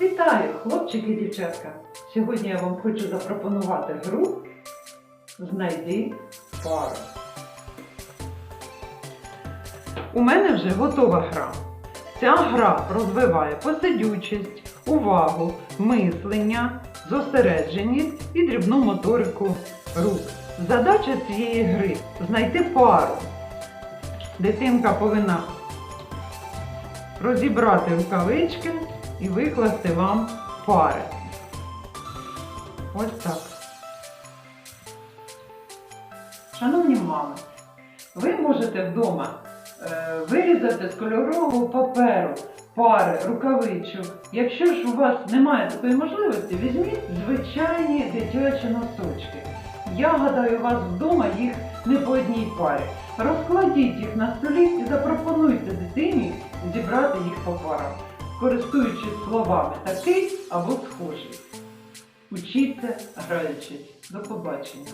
Вітаю, хлопчики і дівчатка! Сьогодні я вам хочу запропонувати гру Знайди пару. У мене вже готова гра. Ця гра розвиває посидючість, увагу, мислення, зосередженість і дрібну моторику рук. Задача цієї гри знайти пару. Дитинка повинна розібрати рукавички і викласти вам пари. Ось так. Шановні мами, ви можете вдома е, вирізати з кольорового паперу пари рукавичок. Якщо ж у вас немає такої можливості, візьміть звичайні дитячі носочки. Я гадаю, у вас вдома їх не по одній парі. Розкладіть їх на столі і запропонуйте дитині зібрати їх по парам, користуючись словами такий або схожий. Учіться, граючись. До побачення.